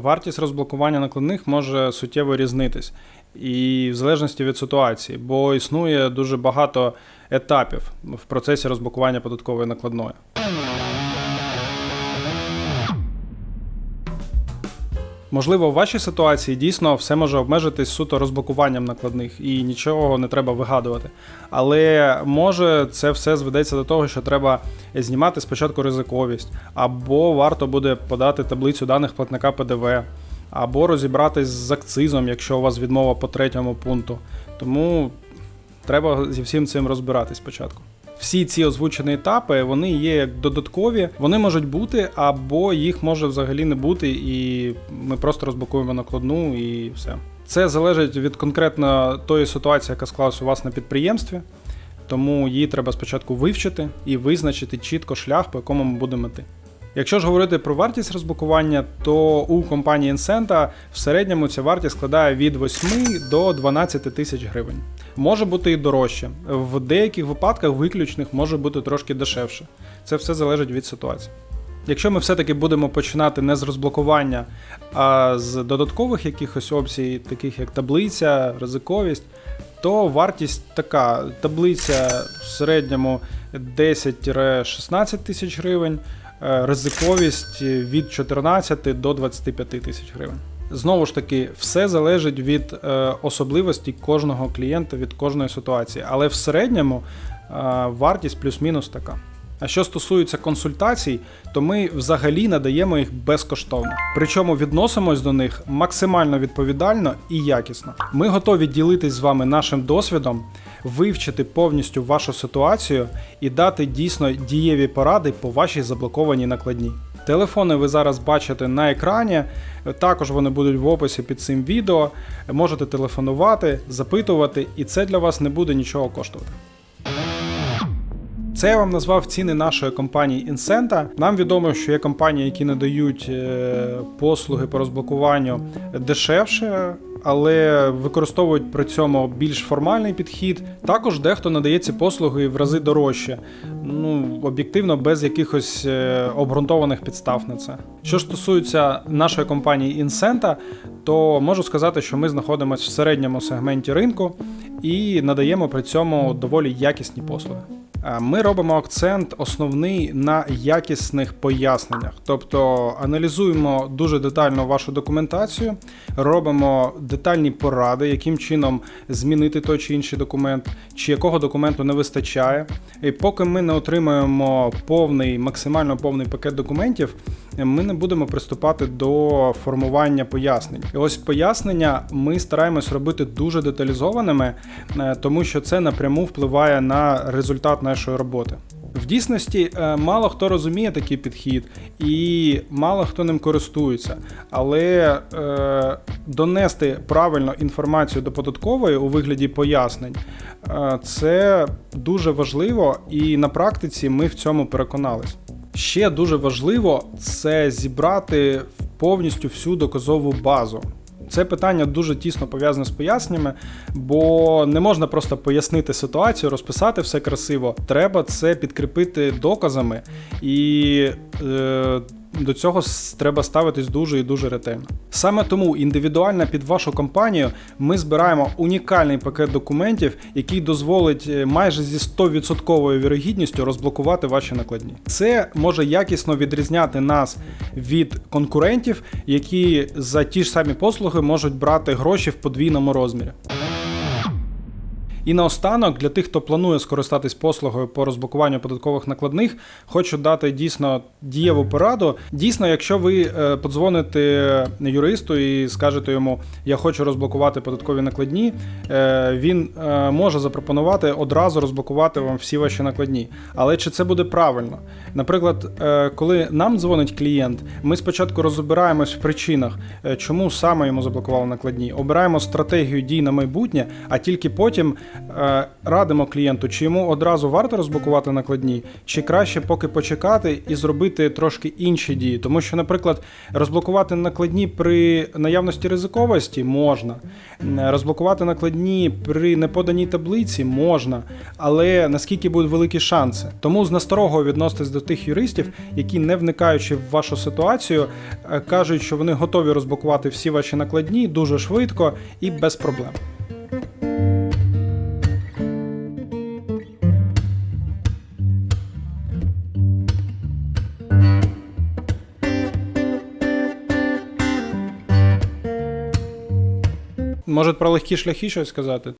вартість розблокування накладних може суттєво різнитись. І в залежності від ситуації, бо існує дуже багато етапів в процесі розблокування податкової накладної. Можливо, в вашій ситуації дійсно все може обмежитись суто розблокуванням накладних і нічого не треба вигадувати. Але може це все зведеться до того, що треба знімати спочатку ризиковість, або варто буде подати таблицю даних платника ПДВ, або розібратись з акцизом, якщо у вас відмова по третьому пункту. Тому треба зі всім цим розбиратись спочатку. Всі ці озвучені етапи вони є як додаткові, вони можуть бути, або їх може взагалі не бути, і ми просто розблокуємо накладну і все. Це залежить від конкретно тої ситуації, яка склалась у вас на підприємстві. Тому її треба спочатку вивчити і визначити чітко шлях, по якому ми будемо йти. Якщо ж говорити про вартість розблокування, то у компанії Incenta в середньому ця вартість складає від 8 до 12 тисяч гривень. Може бути і дорожче. В деяких випадках виключних може бути трошки дешевше. Це все залежить від ситуації. Якщо ми все-таки будемо починати не з розблокування, а з додаткових якихось опцій, таких як таблиця, ризиковість, то вартість така: таблиця в середньому 10-16 тисяч гривень, ризиковість від 14 до 25 тисяч гривень. Знову ж таки, все залежить від е, особливості кожного клієнта, від кожної ситуації, але в середньому е, вартість плюс-мінус така. А що стосується консультацій, то ми взагалі надаємо їх безкоштовно. Причому відносимось до них максимально відповідально і якісно. Ми готові ділитись з вами нашим досвідом, вивчити повністю вашу ситуацію і дати дійсно дієві поради по вашій заблокованій накладній. Телефони ви зараз бачите на екрані, також вони будуть в описі під цим відео. Можете телефонувати, запитувати, і це для вас не буде нічого коштувати. Це я вам назвав ціни нашої компанії Incenta. Нам відомо, що є компанії, які надають е, послуги по розблокуванню дешевше, але використовують при цьому більш формальний підхід. Також дехто надає ці послуги в рази дорожче. Ну, об'єктивно, без якихось е, обґрунтованих підстав на це. Що стосується нашої компанії Incenta, то можу сказати, що ми знаходимося в середньому сегменті ринку і надаємо при цьому доволі якісні послуги. Ми робимо акцент основний на якісних поясненнях, тобто аналізуємо дуже детально вашу документацію, робимо детальні поради, яким чином змінити той чи інший документ, чи якого документу не вистачає. І поки ми не отримаємо повний, максимально повний пакет документів, ми не будемо приступати до формування пояснень. І ось пояснення ми стараємось робити дуже деталізованими, е, тому що це напряму впливає на результат нашої роботи. В дійсності е, мало хто розуміє такий підхід і мало хто ним користується, але е, донести правильно інформацію до податкової у вигляді пояснень е, це дуже важливо, і на практиці ми в цьому переконались. Ще дуже важливо це зібрати повністю всю доказову базу. Це питання дуже тісно пов'язане з поясненнями, бо не можна просто пояснити ситуацію, розписати все красиво. Треба це підкріпити доказами, і е, до цього треба ставитись дуже і дуже ретельно. Саме тому індивідуально під вашу компанію ми збираємо унікальний пакет документів, який дозволить е, майже зі 100% вірогідністю розблокувати ваші накладні. Це може якісно відрізняти нас від конкурентів, які за ті ж самі послуги можуть брати гроші в подвійному розмірі. І наостанок, для тих, хто планує скористатись послугою по розблокуванню податкових накладних, хочу дати дійсно дієву пораду. Дійсно, якщо ви е, подзвоните юристу і скажете йому, я хочу розблокувати податкові накладні, е, він е, може запропонувати одразу розблокувати вам всі ваші накладні. Але чи це буде правильно? Наприклад, коли нам дзвонить клієнт, ми спочатку розбираємось в причинах, чому саме йому заблокували накладні, обираємо стратегію дій на майбутнє, а тільки потім радимо клієнту, чи йому одразу варто розблокувати накладні, чи краще поки почекати і зробити трошки інші дії. Тому що, наприклад, розблокувати накладні при наявності ризиковості можна, розблокувати накладні при неподаній таблиці можна, але наскільки будуть великі шанси. Тому з насторогою відноситись до тих юристів, які, не вникаючи в вашу ситуацію, е, кажуть, що вони готові розблокувати всі ваші накладні дуже швидко і без проблем. Може про легкі шляхи щось сказати?